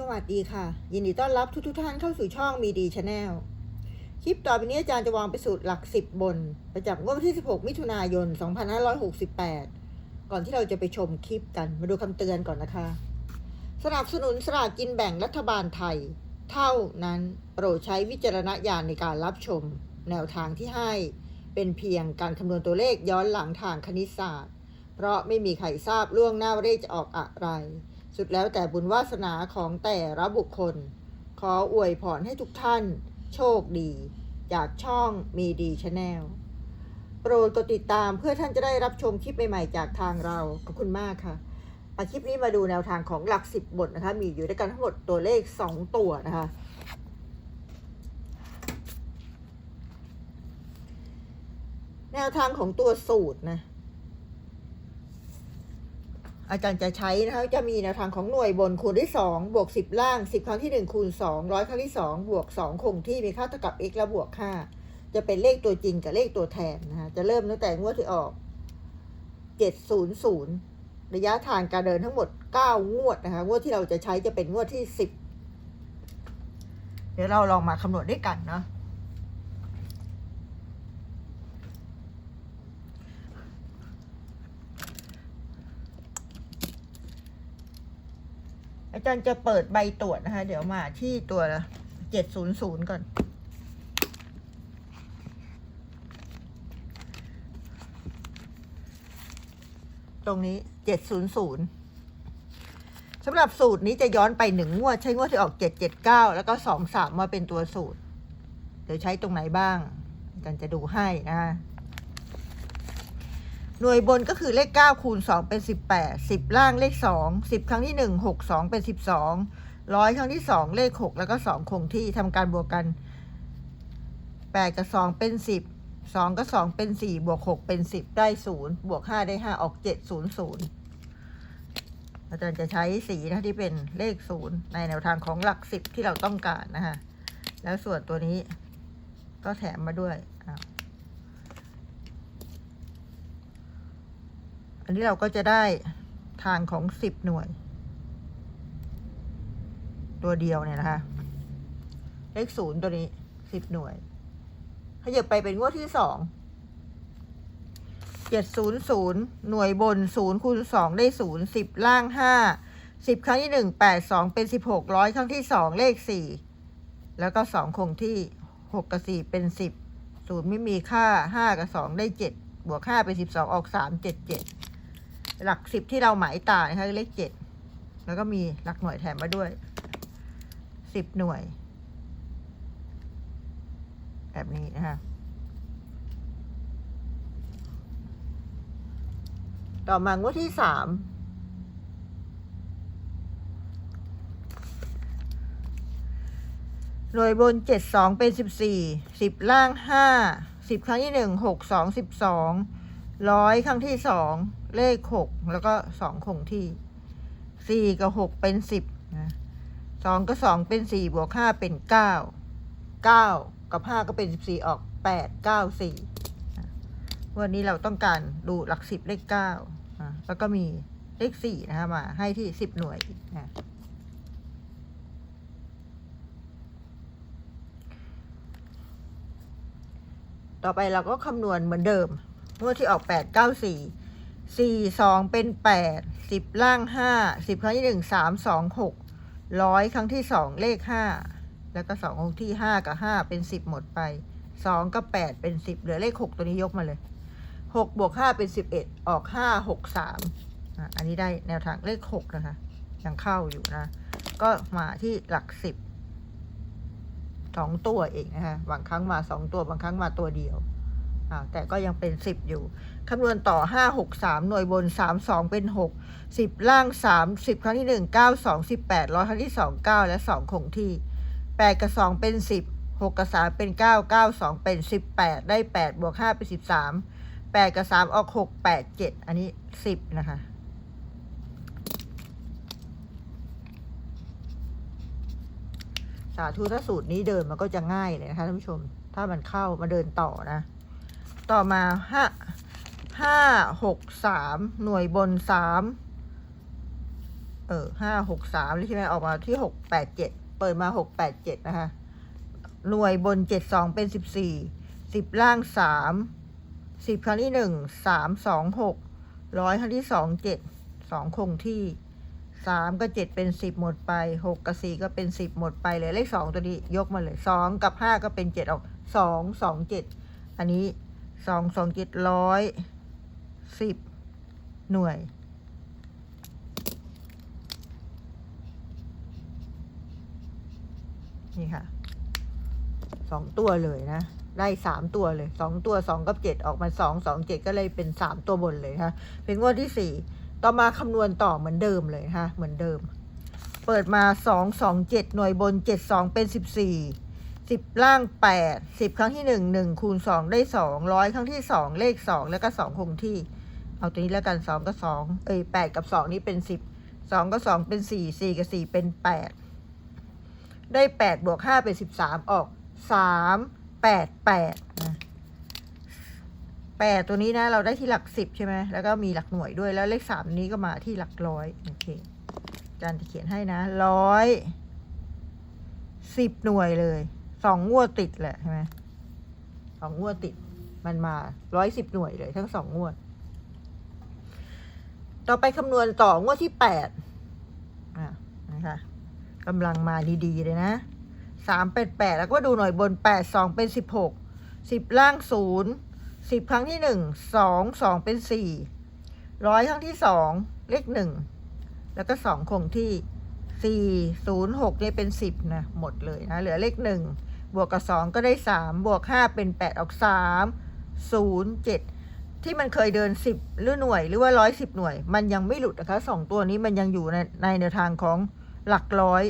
สวัสดีค่ะ ยินดีต้อนรับทุกทท่านเข้าสู่ช่องมีดีชาแนลคลิปต่อไปนี้อาจารย์จะวางไปสูตรหลักสิบบน ประจำงวดวันที่ 16 มิถุนายน 2568 ก่อนที่เราจะไปชมคลิปกันมาดูคำเตือนก่อนนะคะ สนับสนุนสลากกินแบ่งรัฐบาลไทย เท่านั้นโปรดใช้วิจารณญาณในการรับชม แนวทางที่ให้ เป็นเพียงการคำนวณตัวเลขย้อนหลังทางคณิตศาสตร์ เพราะไม่มีใครทราบล่วงหน้าว่าเลขจะออกอะไร สุดแล้วแต่บุญวาสนาของแต่ละบุคคล ขออวยพรให้ทุกท่าน โชคดี จากช่องมีดีชาแนลโปรดกดติดตามเพื่อท่านจะได้รับชมคลิปใหม่ๆ จากทางเรา ขอบคุณมากค่ะอาคลิปนี้มาดูแนวทางของหลักสิบบทนะคะ มีอยู่ด้วยกันทั้งหมดตัวเลขสองตัวนะคะแนวทางของตัวสูตรนะ อาจารย์จะใช้นะคะจะมีแนวทางของหน่วยบนคูณด้วยสองบวกสิบล่างสิบครั้งที่หนึ่งคูณสองร้อยครั้งที่สองบวกสองคงที่มีค่าเท่ากับ x และบวกห้าจะเป็นเลขตัวจริงกับเลขตัวแทนนะคะจะเริ่มตั้งแต่งวดที่ออกเจ็ดศูนย์ศูนย์ระยะทางการเดินทั้งหมดเก้างวดนะคะงวดที่เราจะใช้จะเป็นงวดที่สิบเดี๋ยวเราลองมาคำนวณด้วยกันเนาะ จารย์จะเปิดใบตรวจนะคะ เดี๋ยวมาที่ตัวเจ็ดศูนย์ศูนย์ก่อน ตรงนี้เจ็ดศูนย์ศูนย์สำหรับสูตรนี้จะย้อนไปหนึ่งงวด ใช้งวดที่ออกเจ็ดเจ็ดเก้าแล้วก็สองสามมาเป็นตัวสูตร เดี๋ยวใช้ตรงไหนบ้างจารย์จะดูให้นะคะ หน่วยบนก็คือเลข 9 คูณ 2 เป็น 18 10 ล่างเลข 2 10 ครั้งที่ 1 6 2 เป็น 12ร้อยครั้งที่ 2 เลข 6 แล้วก็ 2 คงที่ทำการบวกกัน 8 กับ 2 เป็น 10 2 กับ 2 เป็น 4 บวก 6 เป็น 10 ได้ 0 บวก 5 ได้ 5 ออก 7 0 0 อาจารย์จะใช้สีนะที่เป็นเลข 0 ในแนวทางของหลัก 10 ที่เราต้องการนะคะแล้วส่วนตัวนี้ก็แถมมาด้วย อันนี้เราก็จะได้ทางของสิบหน่วย ตัวเดียวเนี่ยนะคะ เลขศูนย์ตัวนี้สิบหน่วยขยับไปเป็นงวดที่สองเจ็ดศูนย์ศูนย์หน่วยบนศูนย์คูณสองได้ศูนย์สิบล่างห้าสิบครั้งที่หนึ่งแปดสองเป็นสิบหกร้อยครั้งที่สองเลขสี่แล้วก็สองคงที่หกกับสี่เป็นสิบศูนย์ไม่มีค่าห้ากับสองได้เจ็ดบวกห้าเป็นสิบสองออกสามเจ็ดเจ็ด หลักสิบที่เราหมายตานะคะเลขเจ็ดแล้วก็มีหลักหน่วยแถมมาด้วยสิบหน่วย แบบนี้นะคะต่อมางวดที่สามหน่วยบนเจ็ดสองเป็นสิบสี่สิบล่างห้าสิบครั้งที่หนึ่งหกสองสิบสอง ร้อยครั้งที่สองเลขหกแล้วก็สองคงที่สี่กับหกเป็นสิบนะสองกับสองเป็นสี่บวกห้าเป็นเก้าเก้ากับห้าก็เป็นสิบสี่ออกแปดเก้าสี่วันนี้เราต้องการดูหลักสิบเลขเก้าแล้วก็มีเลขสี่นะคะมาให้ที่สิบหน่วยนะต่อไปเราก็คำนวณเหมือนเดิม งวดที่ออกแปดเก้าสี่สี่สองเป็นแปดสิบล่างห้าสิบครั้งที่หนึ่งสามสองหกร้อยครั้งที่สองเลขห้าแล้วก็สองคงที่ห้ากับห้าเป็นสิบหมดไปสองกับแปดเป็นสิบเหลือเลขหกตัวนี้ยกมาเลยหกบวกห้าเป็นสิบเอ็ดออกห้าหกสามอันนี้ได้แนวทางเลขหกนะคะ ยังเข้าอยู่นะ ก็มาที่หลักสิบสองตัวเองนะคะบางครั้งมาสองตัวบางครั้งมาตัวเดียว อ่าแต่ก็ยังเป็นสิบอยู่ คำนวณต่อห้าหกสามหน่วยบนสามสองเป็นหกสิบล่างสามสิบครั้งที่หนึ่งเก้าสองสิบแปดร้อยครั้งที่สองเก้าและสองคงที่แปดกับสองเป็นสิบหกกับสามเป็นเก้าเก้าสองเป็นสิบแปดได้แปดบวกห้าเป็นสิบสามแปดกับสามออกหกแปดเจ็ดอันนี้สิบนะคะสาธุถ้าสูตรนี้เดินมันก็จะง่ายเลยนะคะท่านผู้ชม ถ้ามันเข้ามาเดินต่อนะ ต่อมาห้าห้าหกสามหน่วยบนสามเออห้าหกสามใช่ไหมออกมาที่หกแปดเจ็ดเปิดมาหกแปดเจ็ดนะคะหน่วยบนเจ็ดสองเป็นสิบสี่สิบล่างสามสิบครั้งที่หนึ่งสามสองหกร้อยครั้งที่สองเจ็ดสองคงที่สามกับเจ็ดเป็นสิบหมดไปหกกับสี่ก็เป็นสิบหมดไปเลยเลขสองตัวนี้ยกมาเลยสองกับห้าก็เป็นเจ็ดออกสองสองเจ็ดอันนี้ สองสองเจ็ดร้อยสิบหน่วย นี่ค่ะสองตัวเลยนะ ได้สามตัวเลยสองตัวสองกับเจ็ดออกมาสองสองเจ็ดก็เลยเป็นสามตัวบนเลยนะคะเป็นงวดที่สี่ต่อมาคำนวณต่อเหมือนเดิมเลยนะคะเหมือนเดิม เปิดมาสองสองเจ็ดหน่วยบนเจ็ดสองเป็นสิบสี่ สิบล่างแปดสิบครั้งที่หนึ่งหนึ่งคูณสองได้สองร้อยครั้งที่สองเลขสองแล้วก็สองคงที่ เอาตัวนี้แล้วกันสองกับสองเอ้ยแปดกับสองนี่เป็นสิบสองกับสองเป็นสี่สี่กับสี่เป็นแปดได้แปดบวกห้าเป็นสิบสามออกสามแปดแปดนะแปดตัวนี้นะเราได้ที่หลักสิบใช่ไหมแล้วก็มีหลักหน่วยด้วยแล้วเลขสามนี้ก็มาที่หลักร้อยโอเคอาจารย์จะเขียนให้นะร้อยสิบหน่วยเลย สองงวดติดแหละใช่ไหมสองงวดติด มันมาร้อยสิบหน่วยเลยทั้งสองงวด ต่อไปคำนวณต่องวดที่แปดอะนะคะกำลังมาดีๆ เลยนะสามแปดแปดแล้วก็ดูหน่อยบนแปดสองเป็นสิบหกสิบล่างศูนย์สิบครั้งที่หนึ่งสองสองเป็นสี่ร้อยครั้งที่สองเลขหนึ่งแล้วก็สองคงที่ สี่ศูนย์หกนี่เป็นสิบนะหมดเลยนะเหลือเลขหนึ่งบวกกับสองก็ได้สามบวกห้าเป็นแปดออกสามศูนย์เจ็ดที่มันเคยเดินสิบหรือหน่วยหรือว่าร้อยสิบหน่วย มันยังไม่หลุดนะคะสองตัวนี้มันยังอยู่ในในแนวทางของหลักร้อย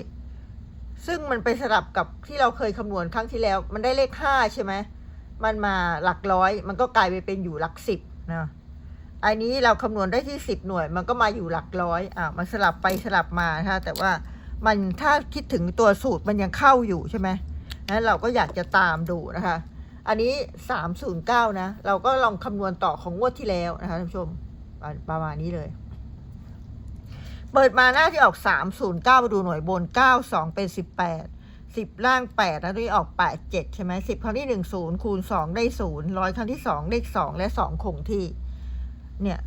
ซึ่งมันไปสลับกับที่เราเคยคำนวณครั้งที่แล้ว มันได้เลขห้าใช่ไหมมันมาหลักร้อย มันก็กลายไปเป็นอยู่หลักสิบนะ อันนี้เราคำนวณได้ที่สิบหน่วย มันก็มาอยู่หลักร้อยอ่ามันสลับไปสลับมานะคะแต่ว่ามันถ้าคิดถึงตัวสูตรมันยังเข้าอยู่ใช่ไหมนั้นเราก็อยากจะตามดูนะคะ อันนี้สามศูนย์เก้านะ เราก็ลองคำนวณต่อของงวดที่แล้วนะคะท่านผู้ชมประมาณนี้เลย เปิดมาหน้าที่ออก 309 มาดูหน่วยบน 92 เป็น 18 10 ล่าง 8 แล้วที่ออก 87 ใช่ไหม10 ครั้งที่ 1 0 คูณ 2 ได้0ร้อยครั้งที่2เลข2และ 2 คงที่ เนี่ย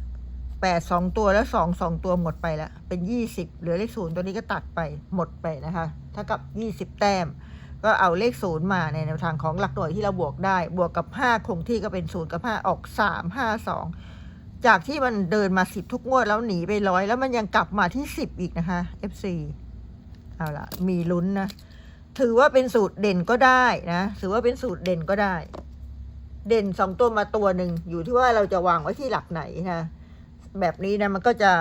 8 2ตัวแล้ว2 2ตัวหมดไปแล้วเป็น20เหลือเลข0ตัวนี้ก็ตัดไปหมดไปนะคะเท่ากับ20แต้ม ก็เอาเลข0มาในแนวทางของหลักหน่วยที่เราบวกได้ บวกกับ5คงที่ก็เป็น0กับ5ออก3 5 2จากที่มันเดินมาสิบทุกงวดแล้วหนีไปร้อยแล้วมันยังกลับมาที่สิบอีกนะคะ FC เอาละมีลุ้นนะ ถือว่าเป็นสูตรเด่นก็ได้นะ ถือว่าเป็นสูตรเด่นก็ได้ เด่นสองตัวมาตัวหนึ่งอยู่ที่ว่าเราจะวางไว้ที่หลักไหนนะแบบนี้นะมันก็จะ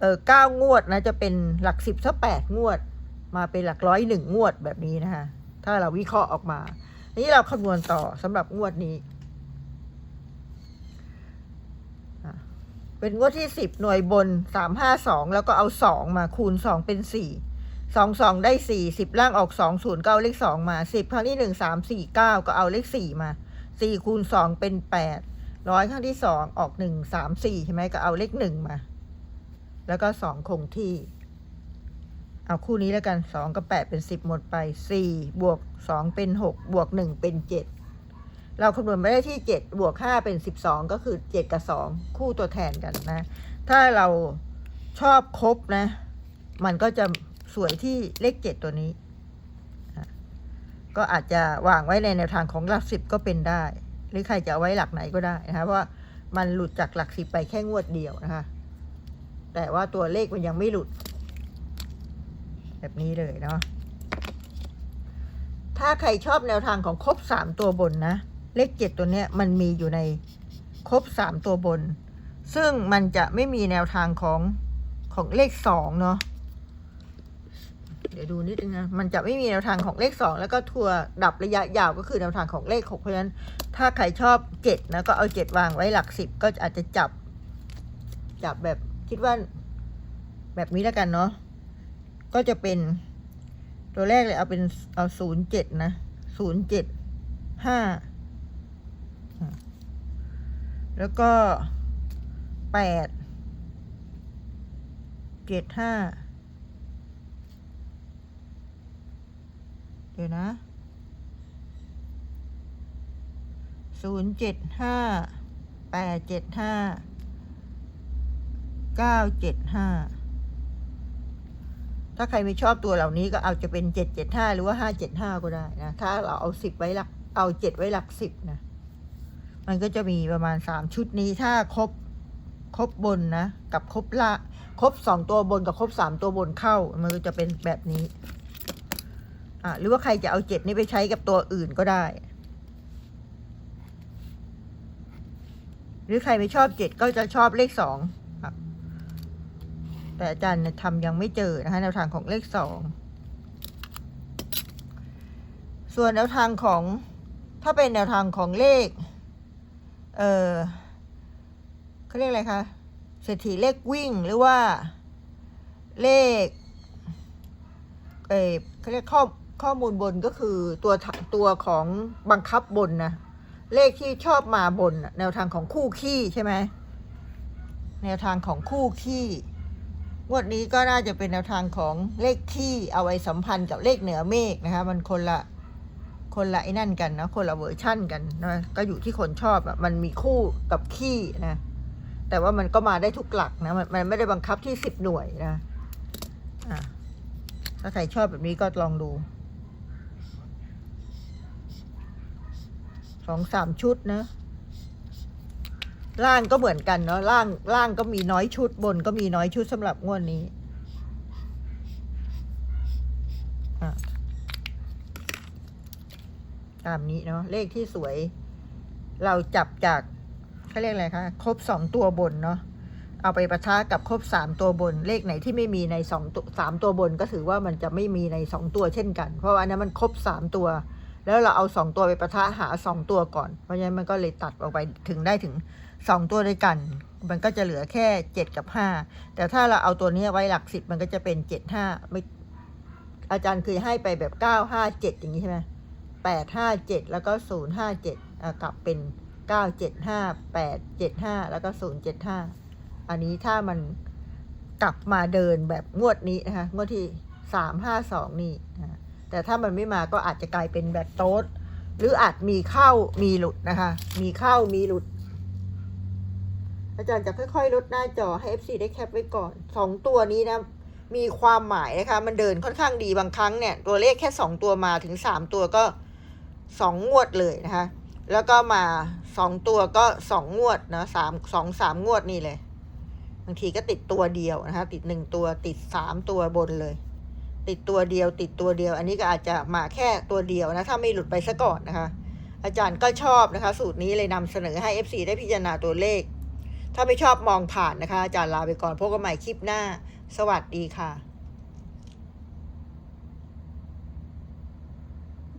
เออเก้างวดนะจะเป็นหลักสิบสักแปดงวด มาเป็นหลักร้อยหนึ่งงวดแบบนี้นะคะถ้าเราวิเคราะห์ออกมานี่เราคำนวณต่อสำหรับงวดนี้ เป็นงวดที่สิบหน่วยบนสามห้าสองแล้วก็เอาสองมาคูณสองเป็นสี่สองสองได้สี่สิบล่างออกสองศูนย์ก็เอาเลขสองมาสิบครั้งที่หนึ่งสามสี่เก้าก็เอาเลขสี่มา สี่คูณสองเป็นแปดร้อยครั้งที่สองออกหนึ่งสามสี่ใช่ไหมก็เอาเลขหนึ่งมา แล้วก็สองคงที่ เอาคู่นี้แล้วกันสองกับแปดเป็นสิบหมดไปสี่บวกสองเป็นหกบวกหนึ่งเป็นเจ็ดเราคำนวณไม่ได้ที่เจ็ดบวกห้าเป็นสิบสองก็คือเจ็ดกับสองคู่ตัวแทนกันนะ ถ้าเราชอบครบนะ มันก็จะสวยที่เลขเจ็ดตัวนี้ ก็อาจจะวางไว้ในแนวทางของหลักสิบก็เป็นได้ หรือใครจะเอาไว้หลักไหนก็ได้นะคะเพราะว่ามันหลุดจากหลักสิบไปแค่งวดเดียวนะคะ แต่ว่าตัวเลขมันยังไม่หลุด แบบนี้เลยเนาะถ้าใครชอบแนวทางของครบสามตัวบนนะ เลขเจ็ดตัวเนี้ยมันมีอยู่ในครบสามตัวบน ซึ่งมันจะไม่มีแนวทางของของเลขสองเนาะ เดี๋ยวดูนิดนึงนะ มันจะไม่มีแนวทางของเลข 2 แล้วก็ทัวดับระยะยาวก็คือแนวทางของเลข 6 เพราะฉะนั้น ถ้าใครชอบ 7 นะ ก็เอา 7 วางไว้หลัก 10 ก็อาจจะจับ จับแบบคิดว่าแบบนี้แล้วกันเนาะ ก็จะเป็นตัวแรกเลยเอาเป็นเอา 0 7 นะ 0 7 5 แล้วก็ 8 7 5 เดี๋ยวนะศูนย์เจ็ดห้าแปดเจ็ดห้าเก้าเจ็ดห้าถ้าใครไม่ชอบตัวเหล่านี้ก็เอาจะเป็นเจ็ดเจ็ดห้าหรือว่าห้าเจ็ดห้าก็ได้นะ ถ้าเราเอาสิบไว้หลัก เอาเจ็ดไว้หลักสิบนะ มันก็จะมีประมาณสามชุดนี้ถ้าครบครบบนนะ กับครบละครบสองตัวบนกับครบสามตัวบนเข้า มันก็จะเป็นแบบนี้ อะหรือว่าใครจะเอาเจ็ดนี้ไปใช้กับตัวอื่นก็ได้ หรือใครไม่ชอบเจ็ดก็จะชอบเลขสองแต่อาจารย์เนี่ยทำยังไม่เจอนะคะแนวทางของเลขสองส่วนแนวทางของถ้าเป็นแนวทางของเลข เออเขาเรียกอะไรคะเศรษฐีเลขวิ่งหรือว่าเลข เออเขาเรียกข้อ ข้อมูลบนก็คือตัวตัวของบังคับบนนะเลขที่ชอบมาบนแนวทางของคู่ขี้ใช่ไหมแนวทางของคู่ขี้งวดนี้ก็น่าจะเป็นแนวทางของเลขขี้เอาไว้สัมพันธ์กับเลขเหนือเมฆนะคะ มันคนละคนละไอ้นั่นกันนะคนละเวอร์ชั่นกันนะก็อยู่ที่คนชอบอะมันมีคู่กับขี้นะแต่ว่ามันก็มาได้ทุกหลักนะมันมันไม่ได้บังคับที่สิบหน่วยนะอะถ้าใครชอบแบบนี้ก็ลองดู องสามชุดนะ ล่างก็เหมือนกันเนาะล่างล่างก็มีน้อยชุดบนก็มีน้อยชุดสำหรับงวดนี้อะตามนี้เนาะเลขที่สวย เราจับจากเขาเรียกอะไรคะครบสองตัวบนเนาะเอาไปประทะกับครบสามตัวบน เลขไหนที่ไม่มีในสองตัวสามตัวบนก็ถือว่ามันจะไม่มีในสองตัวเช่นกัน เพราะอันนั้นมันครบสามตัว แล้วเราเอาสองตัวไปประทะหาสองตัวก่อน เพราะฉะนั้นมันก็เลยตัดออกไปถึงได้ถึงสองตัวด้วยกัน มันก็จะเหลือแค่เจ็ดกับห้าแต่ถ้าเราเอาตัวนี้ไว้หลักสิบมันก็จะเป็นเจ็ดห้าไม่อาจารย์เคยให้ไปแบบเก้าห้าเจ็ดอย่างนี้ใช่ไหมแปดห้าเจ็ดแล้วก็ศูนย์ห้าเจ็ดกลับเป็นเก้าเจ็ดห้าแปดเจ็ดห้าแล้วก็ศูนย์เจ็ดห้าอันนี้ถ้ามันกลับมาเดินแบบงวดนี้นะคะงวดที่สามห้าสองนี่นะ แต่ถ้ามันไม่มาก็อาจจะกลายเป็นแบบโต๊ดหรืออาจมีเข้ามีหลุดนะคะ มีเข้ามีหลุด อาจารย์จะค่อยๆ ลดหน้าจอให้ FC ได้แคปไว้ก่อนสองตัวนี้นะ มีความหมายนะคะ มันเดินค่อนข้างดีบางครั้งเนี่ย ตัวเลขแค่สองตัวมาถึงสามตัวก็สองงวดเลยนะคะ แล้วก็มาสองตัวก็สองงวดนะสามสองสามงวดนี่เลย บางทีก็ติดตัวเดียวนะคะ ติดหนึ่งตัวติดสามตัวบนเลย ติดตัวเดียว ติดตัวเดียว อันนี้ก็อาจจะมาแค่ตัวเดียวนะ ถ้าไม่หลุดไปซะก่อนนะคะ อาจารย์ก็ชอบนะคะ สูตรนี้เลยนำเสนอให้ FC ได้พิจารณาตัวเลข ถ้าไม่ชอบมองผ่านนะคะ อาจารย์ลาไปก่อนพบกันใหม่คลิปหน้า สวัสดีค่ะ